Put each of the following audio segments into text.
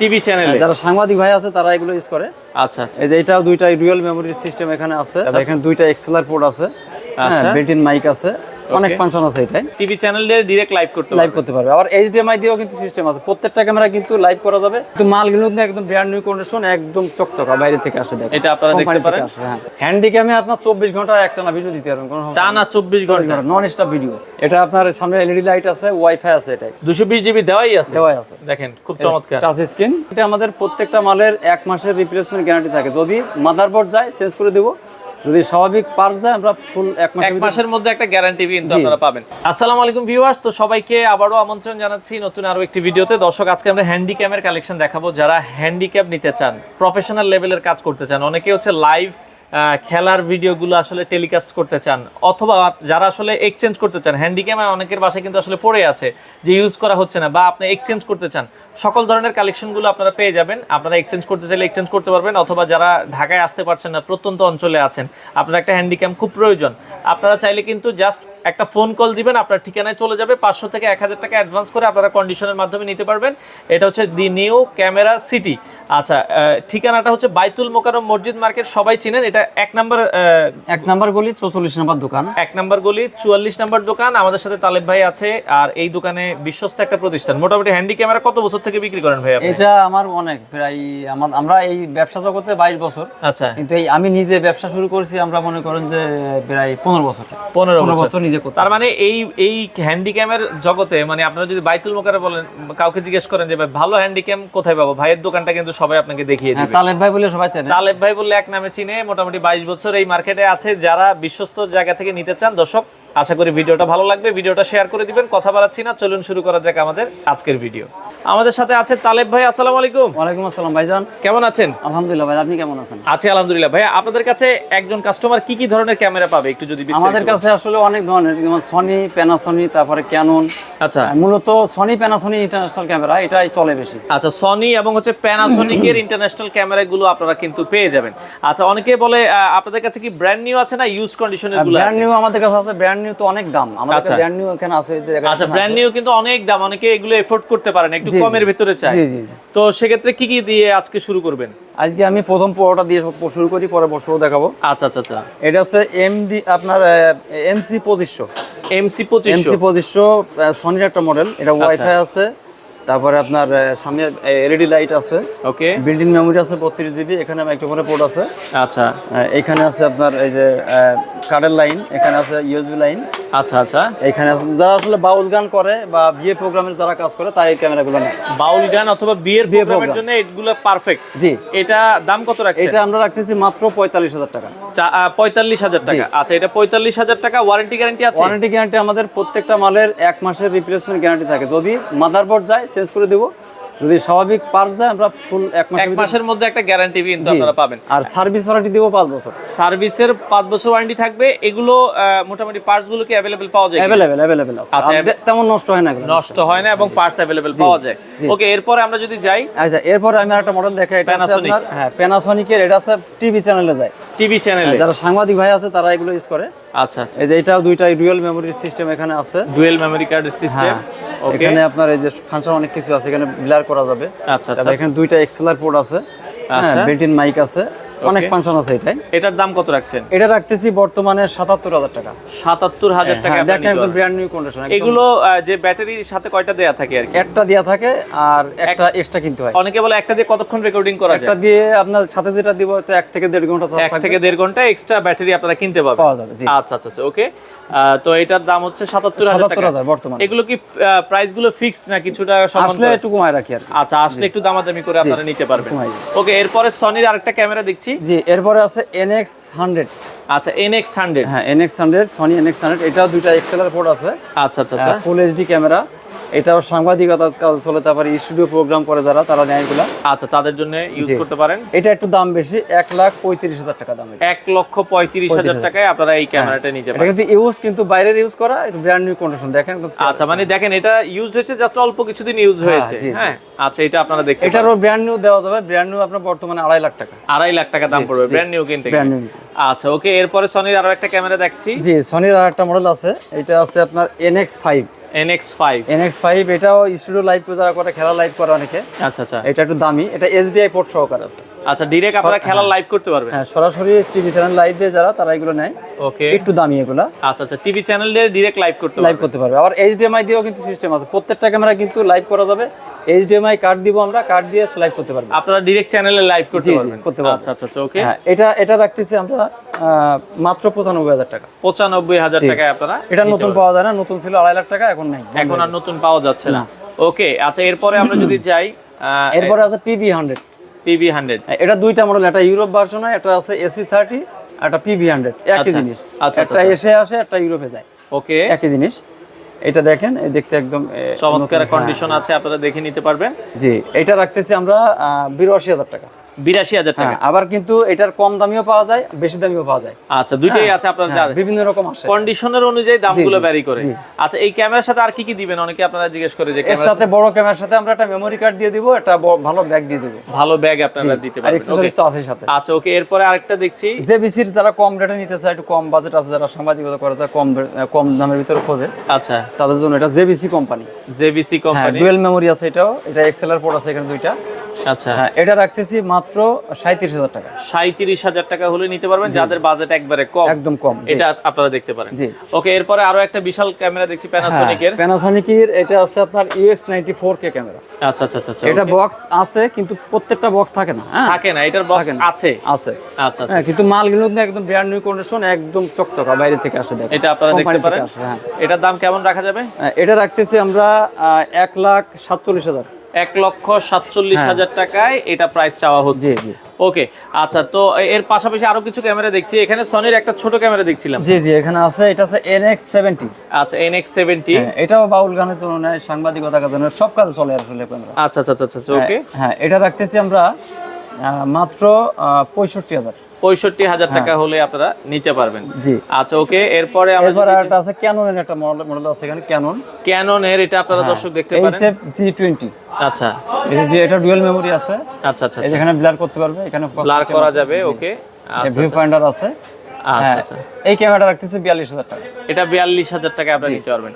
TV চ্যানেলে যারা সাংবাদিক ভাই আছে তারা এগুলো ইউজ করে। আচ্ছা আচ্ছা। এই যে এটা দুইটা রিয়েল মেমোরি সিস্টেম এখানে আছে। এখানে দুইটা এক্সেলার পোর্ট আছে। আচ্ছা। বিল্ট ইন মাইক আছে। অনেক ফাংশন আছে এটাই টিভি চ্যানেলে ডিরেক্ট লাইভ করতে লাইভ করতে পারবে। আবার এইচডিএমআই দিয়েও কিন্তু সিস্টেম আছে। প্রত্যেকটা ক্যামেরা কিন্তু লাইভ করা যাবে। কিন্তু মালগুলো কিন্তু একদম ব্র্যান্ড নিউ কন্ডিশন একদম চকচকা বাইরে থেকে আসে এটা আপনারা দেখতে পারেন। হ্যান্ডি ক্যামে আপনার চব্বিশ ঘণ্টা একটা না ভিডিও দিতে পারবেন কোনো টানা চব্বিশ ঘণ্টা। নন স্টপ ভিডিও এটা আপনার সামনে এলইডি লাইট আছে ওয়াইফাই আছে দুশো বিশ জিবি দেওয়াই আছে? দেওয়াই আছে। দেখেন খুব চমৎকার। টাচ স্ক্রিন এটা আমাদের প্রত্যেকটা মালের এক মাসের রিপ্লেসমেন্ট গ্যারান্টি থাকে। যদি মাদারবোর্ড যায় চেঞ্জ করে দেবো। যদি স্বাভাবিক পার্স যায় আমরা ফুল এক এক মাসের মাসের মধ্যে একটা গ্যারান্টি কিন্তু আপনারা পাবেন। আসসালামু আলাইকুম ভিউয়ার্স তো সবাইকে আবারও আমন্ত্রণ জানাচ্ছি নতুন আরও একটি ভিডিওতে। দর্শক আজকে আমরা হ্যান্ডিক্যামের কালেকশন দেখাবো। যারা হ্যান্ডিক্যাপ নিতে চান প্রফেশনাল লেভেলের কাজ করতে চান অনেকে হচ্ছে লাইভ খেলার ভিডিওগুলো আসলে টেলিকাস্ট করতে চান অথবা যারা আসলে এক্সচেঞ্জ করতে চান হ্যান্ডিক্যামে অনেকের বাসায় কিন্তু আসলে পড়ে আছে যে ইউজ করা হচ্ছে না বা আপনি এক্সচেঞ্জ করতে চান সকল ধরনের কালেকশনগুলো আপনারা পেয়ে যাবেন। আপনারা এক্সচেঞ্জ করতে চাইলে এক্সচেঞ্জ করতে পারবেন অথবা যারা ঢাকায় আসতে পারছেন না প্রত্যন্ত অঞ্চলে আছেন আপনার একটা হ্যান্ডিক্যাম খুব প্রয়োজন। আপনারা চাইলে কিন্তু জাস্ট একটা ফোন কল দিবেন আপনার ঠিকানায় চলে যাবে পাঁচশো থেকে এক হাজার টাকা অ্যাডভান্স করে আপনারা কন্ডিশনের মাধ্যমে নিতে পারবেন। এটা হচ্ছে দি নিউ ক্যামেরা সিটি আচ্ছা ঠিকানাটা হচ্ছে বাইতুল মোকারম মসজিদ মার্কেট সবাই চিনেন এটা এক নম্বর এক নাম্বার গলি চৌচল্লিশ নাম্বার দোকান। এক নম্বর গলি চুয়াল্লিশ নম্বর দোকান। আমাদের সাথে তালেব ভাই আছে আর এই দোকানে বিশ্বস্ত একটা প্রতিষ্ঠান। মোটামুটি হ্যান্ডি ক্যামেরা কত বছর থেকে বিক্রি করেন ভাই আপনি? এটা আমার অনেক প্রায় আমার আমরা এই ব্যবসা জগতে বাইশ বছর। আচ্ছা। কিন্তু এই আমি নিজে ব্যবসা শুরু করেছি আমরা মনে করেন যে প্রায় পনেরো বছর। পনেরো বছর। নিজে করতে তার মানে এই এই হ্যান্ডিক্যামের জগতে মানে আপনারা যদি বাইতুল মোকারে বলেন কাউকে জিজ্ঞেস করেন যে ভাই ভালো হ্যান্ডিক্যাম কোথায় পাবো? ভাইয়ের দোকানটা কিন্তু সবাই আপনাকে দেখিয়ে হ্যাঁ দিবে। তালেব ভাই বলে সবাই চেনে। তালেব ভাই বলে এক নামে চিনে মোটামুটি বাইশ বছর এই মার্কেটে আছে। যারা বিশ্বস্ত জায়গা থেকে নিতে চান দর্শক আশা করি ভিডিওটা ভালো লাগবে। ভিডিওটা শেয়ার করে দিবেন। কথা বাড়াচ্ছি না। চলুন শুরু করা যাক আমাদের আজকের ভিডিও আমাদের সাথে আছে তালেব ভাই আসসালামু আলাইকুম। ওয়ালাইকুম আসসালাম ভাইজান। কেমন আছেন? আলহামদুলিল্লাহ ভাই আপনি কেমন আছেন? আছি আলহামদুলিল্লাহ। ভাই আপনাদের কাছে একজন কাস্টমার কি কি ধরনের ক্যামেরা পাবে? একটু যদি বিস্তারিত আমাদের কাছে আসলে অনেক ধরনের যেমন সনি প্যানাসনি তারপরে ক্যানন আচ্ছা। মূলত সনি প্যানাসনি ইন্টারন্যাশনাল ক্যামেরা এটাই চলে বেশি। আচ্ছা সনি এবং হচ্ছে প্যানাসোনিকের ইন্টারন্যাশনাল ক্যামেরাগুলো আপনারা কিন্তু পেয়ে যাবেন। আচ্ছা অনেকে বলে আপনাদের কাছে কি ব্র্যান্ড নিউ আছে না ইউজ কন্ডিশনেরগুলো ব্র্যান্ড নিউ আমাদের কাছে আছে ব্র্যান্ড নিউ তো অনেক দাম। আমাদের আচ্ছা। ব্র্যান্ড নিউ এখানে আছে আচ্ছা ব্র্যান্ড নিউ কিন্তু অনেক দাম অনেকে এগুলো এফোর্ড করতে পারেন একটু জি, জি। কমের ভিতরে চাই। জি জি। তো সেক্ষেত্রে কি কি দিয়ে আজকে শুরু করবেন? আজকে আমি প্রথম পুরোটা দিয়ে শুরু করি পরে বসরও দেখাবো। আচ্ছা আচ্ছা আচ্ছা। এটা হচ্ছে এমডি আপনার এমসি পঁচিশশো। এমসি পঁচিশশো। এমসি পঁচিশশো সনির একটা মডেল এটা ওয়াইফাই আছে। তারপরে আপনার সামনে এলইডি লাইট আছে। ওকে বিল্ডিং মেমোরি আছে বত্রিশ জিবি এখানে মাইক্রোফোনের পোর্ট আছে। আচ্ছা। এখানে আছে আপনার এই যে কার্ডের লাইন এখানে আছে ইউএসবি লাইন আচ্ছা আচ্ছা। এখানে যারা আসলে বাউল গান করে বা বিয়ে প্রোগ্রামের যারা কাজ করে তাই ক্যামেরাগুলো নেয়। বাউল গান অথবা বিয়ের প্রোগ্রামের জন্য এগুলো পারফেক্ট জি। এটা দাম কত রাখছেন? এটা আমরা রাখতেছি মাত্র পঁয়তাল্লিশ হাজার টাকা। পঁয়তাল্লিশ হাজার টাকা। আচ্ছা এটা পঁয়তাল্লিশ হাজার টাকা ওয়ারেন্টি গ্যারান্টি আছে? ওয়ারেন্টি গ্যারান্টি আমাদের প্রত্যেকটা মালের এক মাসের রিপ্লেসমেন্ট গ্যারান্টি থাকে। যদি মাদারবোর্ড যায় চেঞ্জ করে দেবো। যদি স্বাভাবিক পার্স যায় আমরা ফুল এক মাসের এক মাসের মধ্যে একটা গ্যারান্টি কিন্তু আপনারা পাবেন। আর সার্ভিস ওয়ারেন্টি দিব পাঁচ বছর। সার্ভিসের পাঁচ বছর ওয়ারেন্টি থাকবে। এগুলো মোটামুটি পার্টসগুলো কি অ্যাভেলেবেল পাওয়া যায়? অ্যাভেলেবেল অ্যাভেলেবেল আছে। আচ্ছা, তেমন নষ্ট হয় না নষ্ট হয় না এবং পার্টস অ্যাভেলেবেল পাওয়া যায়। ওকে এরপরে আমরা যদি যাই আচ্ছা এরপরে আমি একটা মডেল দেখাই। এটা আছে আপনার হ্যাঁ প্যানাসনিকের এটা আছে টিভি চ্যানেলে যায়। টিভি চ্যানেলে যারা সাংবাদিক ভাই আছে তারা এগুলো ইউজ করে। আচ্ছা আচ্ছা। এই যে এটা দুইটা রিয়েল মেমোরি সিস্টেম এখানে আছে। ডুয়েল মেমরি কার্ডের সিস্টেম এখানে আপনার এই যে ফাংশন অনেক কিছু আছে এখানে ব্লার করা যাবে। আচ্ছা আচ্ছা। এখানে দুইটা এক্সেলার পোর্ট আছে। হ্যাঁ আচ্ছা। বিল্ট ইন মাইক আছে। অনেক ফাংশন আছে এটাই এটার দাম কত রাখছেন? এটা রাখতেছি বর্তমানে সাতাত্তর হাজার টাকা। সাতাত্তর হাজার টাকা হ্যাঁ, দেখেন একদম ব্র্যান্ড নিউ কন্ডিশন এগুলো যে ব্যাটারির সাথে কয়টা দেয়া থাকে আর একটা দেয়া থাকে আর একটা এক্সট্রা কিনতে হয়। অনেকে বলে একটা দিয়ে কতক্ষণ রেকর্ডিং করা যায়? একটা দিয়ে আপনার সাথে যেটা দিব তো এক থেকে দেড় ঘণ্টা এক থেকে দেড় ঘণ্টা এক্সট্রা ব্যাটারি আপনারা কিনতে পাবেন। পাওয়া যাবে আচ্ছা আচ্ছা আচ্ছা ওকে তো এটার দাম হচ্ছে সাতাত্তর হাজার টাকা। বর্তমানে। এগুলো কি প্রাইসগুলো ফিক্সড না কিছুটা আসলে একটু কমায় রাখি আর আচ্ছা আসলে একটু দামাদামি করে আপনারা নিতে পারবেন। ওকে এরপরে সনির আরেকটা ক্যামেরা দেখছি। জি এরপরে আছে এনএক্স হান্ড্রেড আচ্ছা এনএক্স হান্ড্রেড হ্যাঁ NX hundred Sony NX hundred দুইটা এক্সেলার পোর্ট আছে। আচ্ছা আচ্ছা আচ্ছা। ফুল এইচডি ক্যামেরা এটাও সাংবাদিকতা কাজ চলে তারপরে স্টুডিও প্রোগ্রাম করে যারা তারা নেয় এগুলা। আচ্ছা তাদের জন্য ইউজ করতে পারেন? এটা একটু দাম বেশি এক লাখ পঁয়ত্রিশ হাজার টাকা দাম এক লক্ষ পঁয়ত্রিশ হাজার টাকায় আপনারা এই ক্যামেরাটা নিতে এটা পারেন। কিন্তু ইউজ কিন্তু বাইরের ইউজ করা ব্র্যান্ড নিউ কন্ডিশন দেখেন আচ্ছা মানে দেখেন এটা ইউজ হয়েছে জাস্ট অল্প কিছুদিন ইউজ হয়েছে। জি, জি। হ্যাঁ আচ্ছা এটা আপনারা দেখতে এটারও ব্র্যান্ড নিউ দেওয়া যাবে ব্র্যান্ড নিউ আপনার বর্তমানে আড়াই লাখ টাকা। আড়াই লাখ টাকা দাম পড়বে ব্র্যান্ড নিউ কিনতে আচ্ছা ওকে এরপরে সনির আরও একটা ক্যামেরা দেখছি। জি সনির আর একটা মডেল আছে এটা আছে আপনার NX five NX five NX five এটাও স্টুডিও লাইভ যারা করে খেলা লাইভ করে অনেকে। আচ্ছা আচ্ছা। এটা একটু দামি। এটা এইচডিআই পোর্ট সহকার আছে। আচ্ছা ডিরেক্ট আপনারা খেলার লাইভ করতে পারবেন। হ্যাঁ সরাসরি টিভি চ্যানেল লাইভ দিয়ে যারা তারা এগুলো নেয়। ওকে একটু দামি এগুলা। আচ্ছা আচ্ছা টিভি চ্যানেল দিয়ে ডিরেক্ট লাইভ করতে লাইভ করতে পারবে। আবার এইচডিএমআই দিয়েও কিন্তু সিস্টেম আছে। প্রত্যেকটা ক্যামেরা কিন্তু লাইভ করা যাবে। এইচডিএমআই কার্ড দিব আমরা কার্ড দিয়ে লাইভ করতে পারবে। আপনারা ডিরেক্ট চ্যানেলে লাইভ করতে পারবেন। করতে পারব। আচ্ছা আচ্ছা আচ্ছা ওকে হ্যাঁ এটা এটা রাখতেছি আমরা। মাত্র পঁচানব্বই হাজার টাকা। পঁচানব্বই হাজার টাকায় আপনারা এটা নতুন পাওয়া যায় না নতুন ছিল আড়াই লাখ টাকা এখন নাই। এখন আর নতুন পাওয়া যাচ্ছে না। ওকে আচ্ছা এরপরে আমরা যদি যাই এরপরে আছে পিভি হান্ড্রেড পিভি হান্ড্রেড এটা দুইটা মডেল একটা ইউরোপ ভার্সন হয় একটা আছে এসি থার্টি একটা পিভি হান্ড্রেড একই আচ্ছা, জিনিস। আচ্ছা, একটা এসে আসে একটা ইউরোপে যায়। ওকে। একই জিনিস। এটা দেখেন এই দেখতে একদম চমৎকার কন্ডিশন আছে আপনারা দেখে নিতে পারবেন। হ্যাঁ। জি এটা রাখতেছি আমরা বিরাশি হাজার টাকা। বিরাশি হাজার টাকা। হ্যাঁ আবার কিন্তু এটার কম দামিও পাওয়া যায় বেশি দামিও পাওয়া যায়। আচ্ছা দুইটাই আছে আপনার হ্যাঁ, যার বিভিন্ন রকম আসে। কন্ডিশনের অনুযায়ী দামগুলো ভ্যারি করে। আচ্ছা এই ক্যামেরার সাথে আর কি কি দিবেন? অনেকে আপনারা জিজ্ঞেস করে যে এর সাথে বড় ক্যামেরার সাথে আমরা একটা মেমোরি কার্ড দিয়ে দিব একটা ভালো ব্যাগ দিয়ে দিব। ভালো ব্যাগ আপনারা দিতে পারবেন। তো আছে সাথে। আচ্ছা ওকে এরপরে আরেকটা দেখছি। যে বিসির যারা কম রেটে নিতে চায় একটু কম বাজেট আছে যারা সাংবাদিকতা করে তারা কম কম দামের ভিতরে খোঁজে। আচ্ছা। তাদের জন্য এটা জেবিসি কোম্পানি জেবিসি হ্যাঁ কোম্পানি ডুয়েল মেমোরি আছে এটাও এটা এক্সেলার পোর্ট আছে এখানে দুইটা। আচ্ছা। হ্যাঁ এটা রাখতেছি মাত্র সাঁত্রিশ হাজার টাকা। সাঁত্রিশ হাজার টাকা হলে নিতে পারবেন যাদের বাজেট একবারে কম। একদম কম এটা আপনারা দেখতে পারেন। জি। ওকে এরপরে আরও একটা বিশাল ক্যামেরা দেখছি প্যানাসোনিকের প্যানাসোনিকের এটা আছে আপনার UX ninety four K camera. আচ্ছা আচ্ছা আচ্ছা আচ্ছা, এটা বক্স আছে কিন্তু প্রত্যেকটা বক্স থাকে না হ্যাঁ? থাকে না এটার বক্স আছে। আছে। আচ্ছা আচ্ছা হ্যাঁ কিন্তু মালগুলো একদম ব্র্যান্ড নিউ কন্ডিশন একদম চকচকা বাইরে থেকে আসে দেখো এটা আপনারা দেখতে পারেন। হ্যাঁ। এটার দাম কেমন রাখা যাবে? এটা রাখতেছি আমরা এক লাখ সাতচল্লিশ হাজার। এক লক্ষ সাতচল্লিশ হাজার টাকায় এটা প্রাইস চাওয়া হচ্ছে। হ্যাঁ। ওকে আচ্ছা তো এর পাশাপাশি আরও কিছু ক্যামেরা দেখছি। এখানে সনির একটা ছোট ক্যামেরা দেখছিলাম। জি জি এখানে আছে এটা আছে এনএক্স সেভেন্টি আচ্ছা এনএক্স সেভেন্টি এটাও বাউল গানের জন্য নেয় সাংবাদিকতা কাজের জন্য সব কাজে চলে আসলে ক্যামেরা আচ্ছা আচ্ছা আচ্ছা আচ্ছা ওকে হ্যাঁ এটা রাখতেছি আমরা মাত্র পঁয়ষট্টি হাজার। পঁয়ষট্টি হাজার টাকা হলে আপনারা নিতে পারবেন। জি। আচ্ছা ওকে এরপরে এরপর একটা আছে ক্যাননের একটা মডেল মডেল আছে এখানে ক্যানন ক্যাননের এটা আপনারা দর্শক দেখতে পারেন। এইচএফ জি টোয়েন্টি আচ্ছা। এটা ডুয়েল মেমোরি আছে। আচ্ছা আচ্ছা এই যেখানে ব্লার করতে পারবে এখানে ব্লার করা যাবে ওকে। ভিউ পয়েন্টার আছে। আচ্ছা হ্যাঁ, আচ্ছা। এই ক্যামেরাটা রাখতেছি বিয়াল্লিশ হাজার টাকা। এটা বিয়াল্লিশ হাজার টাকা আপনারা নিতে পারবেন।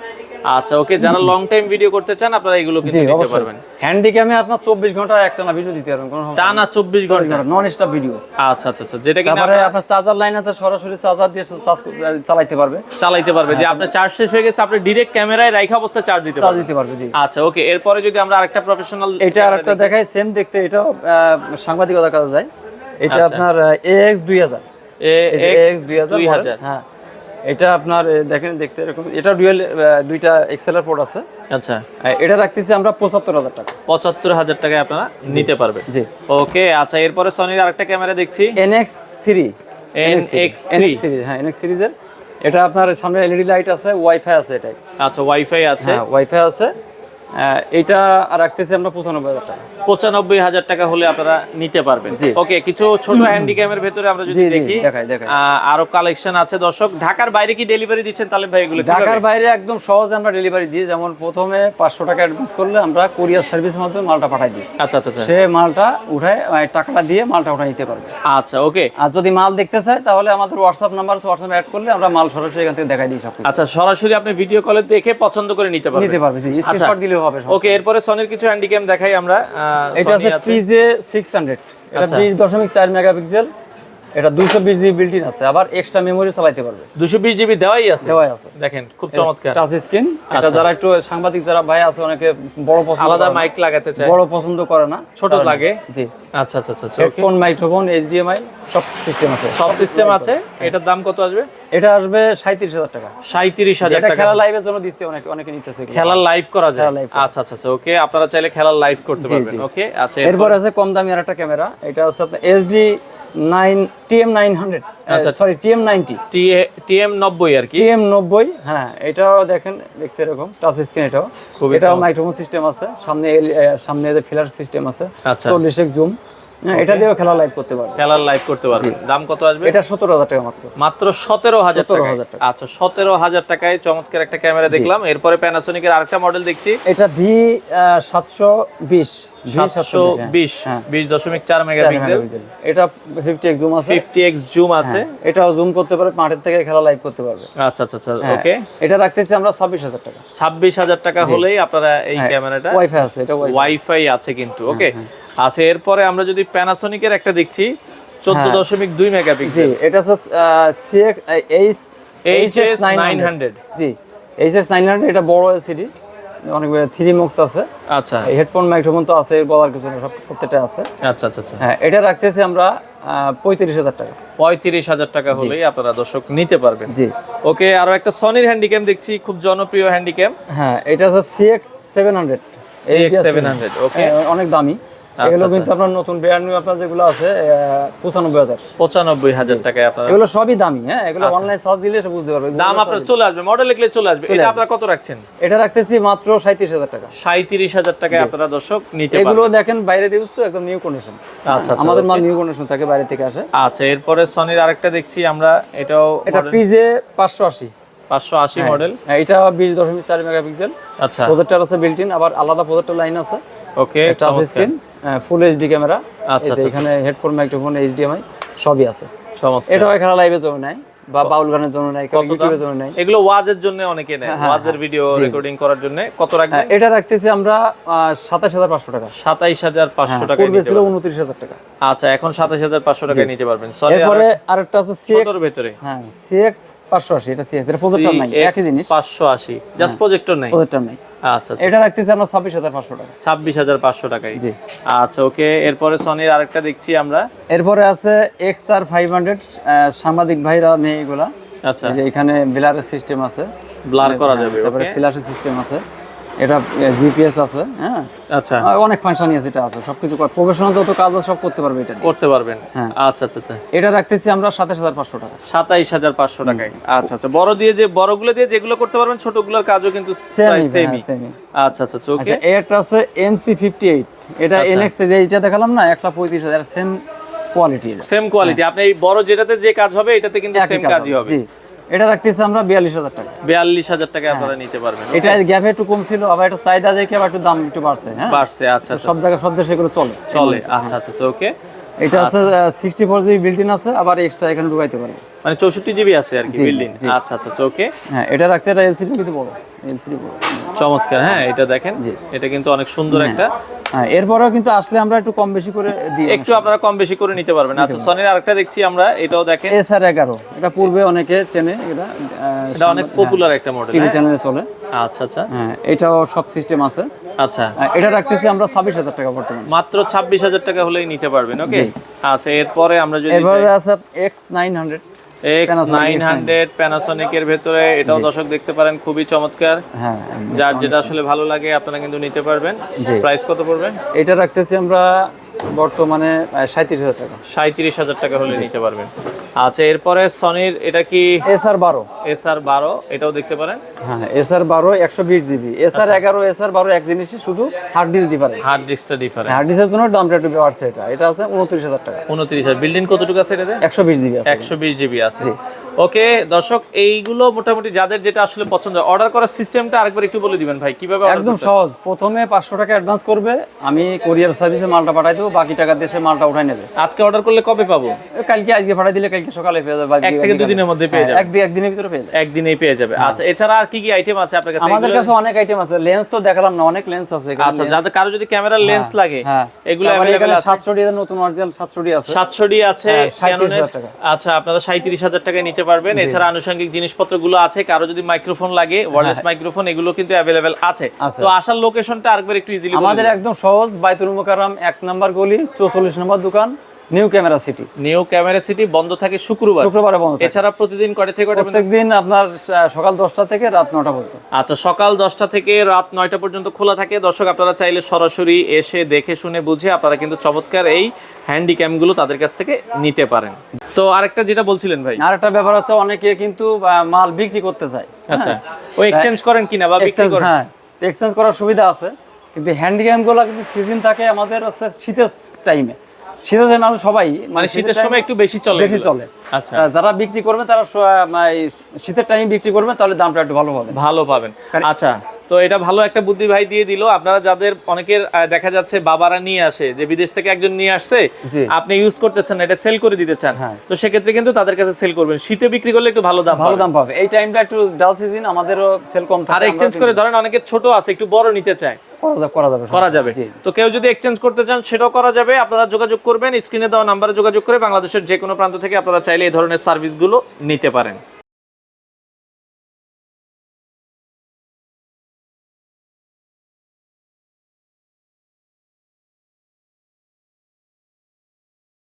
আচ্ছা ওকে যারা লং টাইম ভিডিও করতে চান আপনারা এগুলো কিন্তু নিতে পারবেন। হ্যান্ডি ক্যামে আপনার চব্বিশ ঘণ্টা একটা না ভিডিও দিতে পারবেন কোনো টানা চব্বিশ ঘণ্টা। নন স্টপ ভিডিও আচ্ছা আচ্ছা আচ্ছা যেটা কিনা তারপরে আপনার চার্জার লাইন আছে সরাসরি চার্জার দিয়ে চার্জ চালাইতে পারবে। চালাইতে পারবে। যে আপনার চার্জ শেষ হয়ে গেছে আপনি ডিরেক্ট ক্যামেরায় রাখা অবস্থায় চার্জ দিতে চার্জ দিতে পারবে জি। আচ্ছা ওকে এরপরে যদি আমরা আরেকটা প্রফেশনাল এটা আর একটা দেখাই সেম দেখতে এটাও আহ, সাংবাদিকতা কাজে যায়। এটা আচ্ছা। আপনার এক্স দুই হাজার। দুই হ্যাঁ। এটা আপনার দেখেন দেখতে এরকম। এটা ডুয়েল দুইটা এক্সেলার পোর্ট আছে। আচ্ছা। এটা রাখতেছি আমরা পঁচাত্তর হাজার টাকা। পঁচাত্তর হাজার টাকায় আপনারা নিতে পারবেন। জি। ওকে আচ্ছা এরপরে সনির আরেকটা ক্যামেরা দেখছি। NX three NX3 NX series হ্যাঁ এনএক্স সিরিজের এটা আপনার সামনে এলইডি লাইট আছে ওয়াইফাই আছে এটাই। আচ্ছা ওয়াইফাই আছে। হ্যাঁ ওয়াইফাই আছে। আহ, এটা রাখতেছি আমরা পঁচানব্বই হাজার টাকা। পঁচানব্বই হাজার টাকা হলে আপনারা নিতে পারবেন। ওকে কিছু ছোট হ্যান্ডিক্যামের ভেতরে আমরা যদি দেখি আরও কালেকশন আছে দর্শক। ঢাকার বাইরে কি ডেলিভারি দিচ্ছেন তাহলে ভাই এগুলো ঢাকার বাইরে একদম সহজে আমরা ডেলিভারি দিই। যেমন প্রথমে পাঁচশো টাকা অ্যাডভান্স করলে আমরা কুরিয়ার সার্ভিসের মাধ্যমে মালটা পাঠাই দিই। আচ্ছা আচ্ছা আচ্ছা। সে মালটা উঠায় টাকাটা দিয়ে মালটা উঠায় নিতে পারবে। আচ্ছা ওকে। আর যদি মাল দেখতে চায় তাহলে আমাদের হোয়াটসঅ্যাপ নাম্বার হোয়াটসঅ্যাপ অ্যাড করলে আমরা মাল সরাসরি এখান থেকে দেখাই দিই সব আচ্ছা সরাসরি আপনি ভিডিও কলে দেখে পছন্দ করে নিতে পারবেন। নিতে পারবে স্ক্রিনশট দিলেও হবে ওকে এরপরে সনির কিছু হ্যান্ডিক্যাম দেখাই আমরা এটা হচ্ছে আছে। পিজে সিক্স হান্ড্রেড এটা আচ্ছা। বিশ দশমিক চার মেগাপিক্সেল। এটা দুইশো বিশ জিবি বিল্টিন আছে আবার এক্সট্রা মেমোরি চালাইতে পারবে। দুশো বিশ জিবি দেওয়াই আছে। দেওয়াই আছে। দেখেন খুব চমৎকার। টাচ স্ক্রিন এটা যারা একটু সাংবাদিক যারা ভাই আছে অনেকে বড় পছন্দ আলাদা মাইক লাগাতে চায়। বড় পছন্দ করে না। ছোট লাগে? জি। আচ্ছা আচ্ছা আচ্ছা হেডফোন মাইক্রোফোন এইচডিএমআই সব সিস্টেম আছে। সব সিস্টেম আছে। এটার দাম কত আসবে? এটা আসবে সাঁত্রিশ হাজার টাকা। সাঁত্রিশ হাজার এটা টাকা। খেলা লাইভের জন্য দিচ্ছে অনেকে অনেকে নিতেছে। খেলার লাইভ করা যায়। আচ্ছা আচ্ছা আচ্ছা ওকে আপনারা চাইলে খেলার লাইভ করতে পারবেন। ওকে আচ্ছা এরপর আছে কম দামি আর একটা ক্যামেরা। এটা আছে আপনার SD nine TM nine hundred আচ্ছা। Sorry TM ninety. টিএম নব্বই আর কি। টিএম নব্বই হ্যাঁ এটাও দেখেন দেখতে এরকম টাচ স্ক্রিন এটাও। খুব এটাও মাইক্রোফোন সিস্টেম আছে সামনে সামনে যে ফিলার সিস্টেম আছে আচ্ছা। চল্লিশ জুম এটা দিয়েও খেলা লাইভ করতে পারবে। খেলার লাইভ করতে পারবেন দাম কত আসবে? এটা সতেরো হাজার টাকা মাত্র। মাত্র সতেরো হাজার টাকা 17,000 টাকা। আচ্ছা সতেরো হাজার টাকায় চমৎকার একটা ক্যামেরা দেখলাম। এরপরে প্যানাসোনিকের আরেকটা মডেল দেখছি। এটা ভি সাতশো বিশ। সাতশো বিশ হ্যাঁ। বিশ দশমিক চার মেগাপিক্সেল এটা ফিফটি এক জুম আছে। ফিফটি এক্স জুম আছে। এটাও জুম করতে পারবে মাঠের থেকে খেলা লাইভ করতে পারবে। আচ্ছা আচ্ছা আচ্ছা হ্যাঁ, ওকে এটা রাখতেছি আমরা ছাব্বিশ হাজার টাকা। ছাব্বিশ হাজার টাকা হলেই আপনারা এই হ্যাঁ, ক্যামেরাটা ওয়াইফাই আছে এটা ওয়াইফাই আছে কিন্তু হ্যাঁ, ওকে আচ্ছা এরপরে আমরা যদি প্যানাসোনিকের একটা দেখছি চোদ্দ হ্যাঁ। দশমিক দুই জি মেগাপিক্সেল এটা H HS 900 G H S nine hundred এটা বড় এলসিডি অনেক থ্রি মুক্স আছে। আচ্ছা। হেডফোন মাইক্রোফোন তো আছে বলার কিছু সব প্রত্যেকটা আছে। আচ্ছা আচ্ছা আচ্ছা। হ্যাঁ এটা রাখতেছি আমরা পঁয়ত্রিশ হাজার টাকা। পঁয়ত্রিশ হাজার টাকা হলেই আপনারা দর্শক নিতে পারবেন। জি। ওকে আরও একটা সনির হ্যান্ডিক্যাম দেখছি খুব জনপ্রিয় হ্যান্ডিক্যাম হ্যাঁ এটা হচ্ছে CX seven hundred CX 700 okay. অনেক দামি। এগুলো কিন্তু আপনার নতুন ব্র্যান্ড নিউ আপনার যেগুলো আছে পঁচানব্বই হাজার। পঁচানব্বই হাজার টাকায় আপনারা এগুলো সবই দামি হ্যাঁ? এগুলো অনলাইন সার্চ দিলে সে বুঝতে পারবে। দাম আপনার চলে আসবে মডেল লিখলে চলে আসবে। এটা আপনারা কত রাখছেন? এটা রাখতেছি মাত্র সাঁত্রিশ হাজার টাকা। সাঁত্রিশ হাজার টাকায় আপনারা দর্শক নিতে এগুলো দেখেন বাইরের ইউজ তো একদম নিউ কন্ডিশন আচ্ছা আচ্ছা আমাদের মাল নিউ কন্ডিশন থাকে বাইরে থেকে আসে। আচ্ছা এরপরে সনির আরেকটা দেখছি আমরা এটাও এটা পিজে পাঁচশো আশি। পাঁচশো আশি মডেল হ্যাঁ, এটা বিশ দশমিক চার মেগাপিক্সেল। আচ্ছা। প্রজেক্টর আছে বিল্ট ইন আবার আলাদা প্রজেক্টর লাইন আছে। Okay touch screen full HD camera আচ্ছা, এখানে হেডফোন মাইক্রোফোন এইচডিএমআই সবই আছে। চমৎকার। এটাও খেলা লাইভের জন্য নেয় বা বাউল গানের জন্য নেয় কেউ ইউটিউবের জন্য নেয় এগুলো ওয়াজের জন্য অনেকে নেয় ওয়াজের ভিডিও রেকর্ডিং করার জন্য। কত রাখবেন? হ্যাঁ, এটা রাখতেছি আমরা সাতাশ হাজার পাঁচশো টাকা। সাতাইশ হাজার পাঁচশো টাকা পূর্বে ছিল উনত্রিশ হাজার টাকা। আচ্ছা এখন সাতাইশ হাজার পাঁচশো টাকায় নিতে পারবেন। সনি এরপরে আরেকটা আছে সিএক্স ভেতরে। হ্যাঁ সিএক্স পাঁচশো আশি এটা সিএস এটা প্রজেক্টর নাই একই জিনিস। পাঁচশো আশি জাস্ট প্রজেক্টর নাই? প্রজেক্টর নাই। আচ্ছা আচ্ছা। এটা রাখতেছি আমরা ছাব্বিশ হাজার পাঁচশো টাকা। ছাব্বিশ হাজার পাঁচশো টাকায়। জি। আচ্ছা ওকে এরপরে সনির আরেকটা দেখছি আমরা। এরপরে আছে এক্স আর ফাইভ হান্ড্রেড সাংবাদিক ভাইরা নেই এগুলা। আচ্ছা। যে এখানে ব্লারের সিস্টেম আছে। ব্লার করা যাবে তারপরে ফ্ল্যাশের সিস্টেম আছে। এটা জিপিএস আছে হ্যাঁ? আচ্ছা। অনেক ফাংশনই আছে এটা আছে সবকিছু প্রফেশনাল যত কাজ আছে সব করতে পারবে এটা করতে পারবেন। হ্যাঁ। আচ্ছা আচ্ছা আচ্ছা। এটা রাখতেছি আমরা সাতাশ হাজার পাঁচশো টাকা। সাতাইশ হাজার পাঁচশো টাকায়। আচ্ছা আচ্ছা। বড় দিয়ে যে বড়গুলো দিয়ে যেগুলো করতে পারবেন ছোটগুলোর কাজও কিন্তু সেমই সেমই সেমই আচ্ছা আচ্ছা আচ্ছা ওকে আচ্ছা এটা আছে এমসি ফিফটি এইট এটা এনএক্স যে এইটা দেখালাম না এক লাখ পঁয়ত্রিশ হাজার সেম কোয়ালিটি সেম কোয়ালিটি আপনি এই বড় যেটাতে যে কাজ হবে এটাতে কিন্তু সেম কাজই হবে। জি। এটা রাখতেছি আমরা বিয়াল্লিশ হাজার টাকা। বিয়াল্লিশ হাজার টাকা আপনারা নিতে পারবেন এটা গ্যাপ একটু কম ছিল আবার এটা চাহিদা দেখে আবার একটু দাম একটু বাড়ছে হ্যাঁ? বাড়ছে আচ্ছা আচ্ছা সব জায়গায় সব দেশে এগুলো চলে। চলে আচ্ছা আচ্ছা আচ্ছা ওকে এটা আছে sixty four GB built in আছে আবার এক্সট্রা এখানে ঢুকাইতে পারবে মানে চৌষট্টি জিবি আছে আর কি বিল্ডিং আচ্ছা আচ্ছা আচ্ছা ওকে হ্যাঁ এটা রাখতে এটা এলসিডি কিন্তু বড় এলসিডি বড়। চমৎকার হ্যাঁ এটা দেখেন। এটা কিন্তু অনেক সুন্দর একটা। হ্যাঁ এরপরেও কিন্তু আসলে আমরা একটু কম বেশি করে দিই একটু আপনারা কম বেশি করে নিতে পারবেন। আচ্ছা সনির আরেকটা দেখছি আমরা এটাও দেখেন। এস আর এগারো এটা পূর্বে অনেকে চেনে এটা এটা অনেক পপুলার একটা মডেল টিভি চ্যানেলে চলে। আচ্ছা আচ্ছা। হ্যাঁ এটাও সব সিস্টেম আছে। আচ্ছা। এটা রাখতেছি আমরা ছাব্বিশ হাজার টাকা বর্তমানে। মাত্র ছাব্বিশ হাজার টাকা হলেই নিতে পারবেন ওকে আচ্ছা এরপরে আমরা যদি এবারে আছে X nine hundred X nine hundred প্যানাসনিকের ভেতরে এটাও দর্শক দেখতে পারেন খুবই চমৎকার। হ্যাঁ যার যেটা আসলে ভালো লাগে আপনারা কিন্তু নিতে পারবেন। প্রাইস কত পড়বে? এটা রাখতেছি আমরা বর্তমানে সাঁত্রিশ হাজার টাকা। সাঁত্রিশ হাজার টাকা হলে নিতে পারবেন। আচ্ছা এরপরে সনির এটা কি? এস আর বারো। এস আর বারো এটাও দেখতে পারেন? হ্যাঁ এস আর বারো একশো বিশ জিবি। এস আর এগারো এস আর বারো এক জিনিসই শুধু হার্ড ডিস্ক ডিফারেন্স হার্ড ডিস্কটা ডিফারেন্ট হার্ড ডিস্কের জন্য দামটা একটু বাড়ছে এটা। এটা আছে উনত্রিশ হাজার টাকা। উনত্রিশ হাজার। বিল্ডিং কতটুকু আছে এটাতে? একশো বিশ জিবি আছে। একশো বিশ জিবি আছে। ওকে দর্শক এইগুলো মোটামুটি যাদের যেটা আসলে পছন্দ অর্ডার করার সিস্টেমটা আরেকবার একটু বলে দিবেন ভাই কীভাবে একদম সহজ। প্রথমে পাঁচশো টাকা অ্যাডভান্স করবে আমি কোরিয়ার সার্ভিসে মালটা পাঠাই দেবো বাকি টাকা দেশে মালটা উঠাই নেবে। আজকে অর্ডার করলে কবে পাবো? কালকে আজকে পাঠাই দিলে কালকে সকালে পেয়ে যাবে এক থেকে দুদিনের মধ্যে পেয়ে যাবে। একদিন একদিনের ভিতরে পেয়ে যাবে। একদিনেই পেয়ে যাবে। আচ্ছা এছাড়া আর কি কি আইটেম আছে আপনার কাছে? আমাদের কাছে অনেক আইটেম আছে লেন্স তো দেখালাম না অনেক লেন্স আছে আচ্ছা যাদের কারও যদি ক্যামেরার লেন্স লাগে হ্যাঁ। এগুলো অ্যাভেলেবেল এখানে আছে। সাতশো ডি নতুন অরিজিনাল সাতশো ডি আছে। সাতশো ডি আছে হ্যাঁ, 37,000 ক্যাননের টাকা। আচ্ছা আপনারা সাঁত্রিশ হাজার টাকায় নিতে পারবেন। এছাড়া আনুষঙ্গিক জিনিসপত্রগুলো আছে। কারও যদি মাইক্রোফোন লাগে ওয়ারলেস মাইক্রোফোন এগুলো কিন্তু অ্যাভেলেবেল আছে। তো আসার লোকেশনটা আরেকবার একটু ইজিলি আমাদের একদম সহজ বাইতুল মুকাররম এক নাম্বার গলি চৌচল্লিশ নম্বর দোকান। New camera city. New camera city বন্ধ থাকে শুক্রবার। শুক্রবারে বন্ধ থাকে। এছাড়া প্রতিদিন কয়টা থেকে কয়টা প্রত্যেকদিন আপনার সকাল দশটা থেকে রাত নটা পর্যন্ত। আচ্ছা সকাল দশটা থেকে রাত নয়টা পর্যন্ত খোলা থাকে। দর্শক আপনারা চাইলে সরাসরি এসে দেখে শুনে বুঝে আপনারা কিন্তু চমৎকার এই হ্যান্ডি ক্যামগুলো তাদের কাছ থেকে নিতে পারেন। তো আরেকটা যেটা বলছিলেন ভাই। আর একটা ব্যাপার আছে অনেকে কিন্তু মাল বিক্রি করতে চায়। আচ্ছা ওই এক্সচেঞ্জ করেন কিনা বা বিক্রি করেন? হ্যাঁ এক্সচেঞ্জ করার সুবিধা আছে। কিন্তু হ্যান্ডিক্যামগুলো কিন্তু সিজন থাকে আমাদের আছে শীতের টাইমে শীতের মানুষ সবাই মানে শীতের সময় একটু বেশি চলে বেশি চলে। আচ্ছা। যারা বিক্রি করবে তারা এই শীতের টাইমে বিক্রি করবে তাহলে দামটা একটু ভালো পাবে ভালো পাবেন। আচ্ছা। তো এটা ভালো একটা বুদ্ধি ভাই দিয়ে দিল। আপনারা যাদের অনেকের দেখা যাচ্ছে বাবারা নিয়ে আসে যে বিদেশ থেকে একজন নিয়ে আসছে আপনি ইউজ করতেছেন এটা সেল করে দিতে চান। হ্যাঁ। তো সেক্ষেত্রে কিন্তু তাদের কাছে সেল করবেন। শীতে বিক্রি করলে একটু ভালো দাম ভালো দাম পাবে। এই টাইমটা একটু ডাল সিজন আমাদেরও সেল কম থাকে আর এক্সচেঞ্জ করে ধরেন অনেকের ছোট আছে একটু বড় নিতে চায়। করা যাবে করা তো কেউ যদি এক্সচেঞ্জ করতে চান সেটাও করা যাবে। আপনারা যোগাযোগ করবেন স্ক্রিনে দেওয়া নাম্বারে যোগাযোগ করে বাংলাদেশের যে কোনো প্রান্ত থেকে আপনারা চাইলে এই ধরনের সার্ভিসগুলো নিতে পারেন।